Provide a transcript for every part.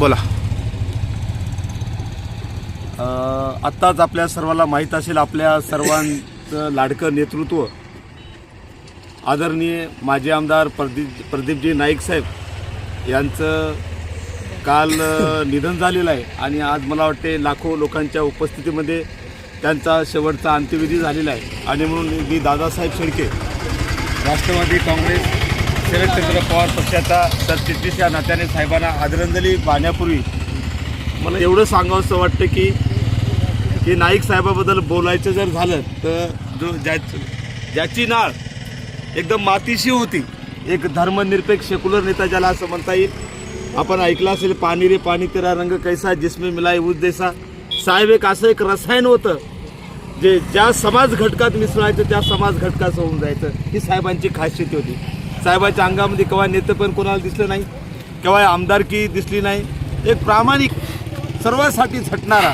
बोला. आत्ताच आपल्या सर्वांना माहीत असेल आपल्या सर्वांचं लाडकं नेतृत्व आदरणीय माजी आमदार प्रदीप प्रदीपजी नाईक साहेब यांचं काल निधन झालेलं आहे आणि आज मला वाटते लाखो लोकांच्या उपस्थितीमध्ये त्यांचा शेवटचा अंत्यविधी झालेला आहे. आणि म्हणून मी दादासाहेब शेडके राष्ट्रवादी काँग्रेस शरदचंद्र पवार पक्षाचा सरचिटणीस या नात्याने साहेबांना आदरांजली वाहण्यापूर्वी मला एवढं सांगावंसं वाटतं की की नाईक साहेबाबद्दल बोलायचं जर झालं तर जो ज्या ज्याची नाळ एकदम मातीशी होती एक धर्मनिरपेक्ष सेक्युलर नेता ज्याला असं म्हणता येईल आपण ऐकलं असेल पाणी रे पाणी तेरा रंग कैसा जिसमें मिलाय उज देसा. साहेब एक असं एक रसायन होतं जे ज्या समाज घटकात मिसळायचं त्या समाज घटकाचं होऊन जायचं ही साहेबांची खासियत होती. साहेबाच्या अंगामध्ये केव्हा नेतं पण कोणाला दिसलं नाही केव्हा आमदारकी दिसली नाही एक प्रामाणिक सर्वांसाठी झटणारा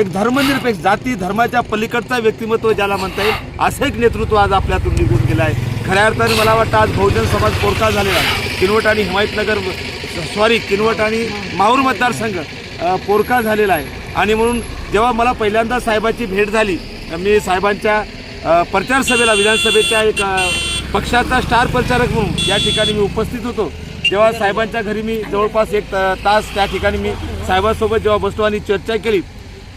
एक धर्मनिरपेक्ष जाती धर्माच्या पलीकडचा व्यक्तिमत्व ज्याला म्हणता येईल असं एक नेतृत्व आज आपल्यातून निघून गेलं आहे. खऱ्या अर्थाने मला वाटतं आज बहुजन समाज पोरका झालेला आहे. किनवट आणि हिमायतनगर सॉरी किनवट आणि माहूर मतदारसंघ पोरका झालेला आहे. आणि म्हणून जेव्हा मला पहिल्यांदा साहेबाची भेट झाली मी साहेबांच्या प्रचारसभेला प्रचार सभेला विधानसभेच्या एक पक्षाचा स्टार प्रचारक म्हणून या ठिकाणी मी उपस्थित होतो. तेव्हा साहेबांच्या घरी मी जवळपास एक त- तास त्या ठिकाणी मी साहेबांसोबत जेव्हा बसलो आणि चर्चा केली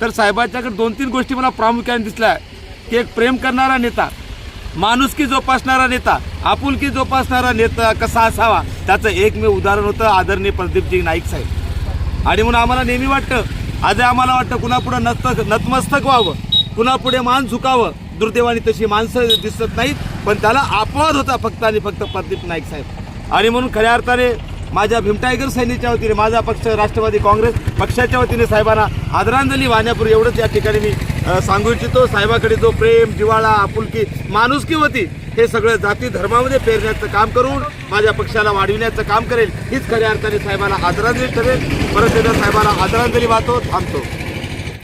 तर साहेबांच्याकडे दोन तीन गोष्टी मला प्रामुख्याने दिसल्या. की एक प्रेम करणारा नेता माणुसकी जोपासणारा नेता आपुलकी जोपासणारा नेता कसा असावा त्याचं एकमेव उदाहरण होतं आदरणीय प्रदीपजी नाईक साहेब. आणि म्हणून आम्हाला नेहमी वाटतं आज आम्हाला वाटतं कुणापुढं नत नतमस्तक व्हावं कुणापुढे मान झुकावं दुर्दैवाने तशी माणसं दिसत नाहीत. पण त्याला अपवाद होता फक्त आणि फक्त प्रदीप नाईक साहेब. आणि म्हणून खऱ्या अर्थाने माझ्या भीमटायगर सैनिकच्या वतीने माझा पक्ष राष्ट्रवादी काँग्रेस पक्षाच्या वतीने साहेबांना आदरांजली वाहण्यापूर्वी एवढंच या ठिकाणी मी सांगू इच्छितो. साहेबाकडे जो प्रेम जिवाळा आपुलकी माणुसकी होती हे सगळं जाती धर्मामध्ये पेरण्याचं काम करून माझ्या पक्षाला वाढविण्याचं काम करेल हीच खऱ्या अर्थाने साहेबाला आदरांजली ठरेल. परत एकदा साहेबाला आदरांजली वाहतो थांबतो.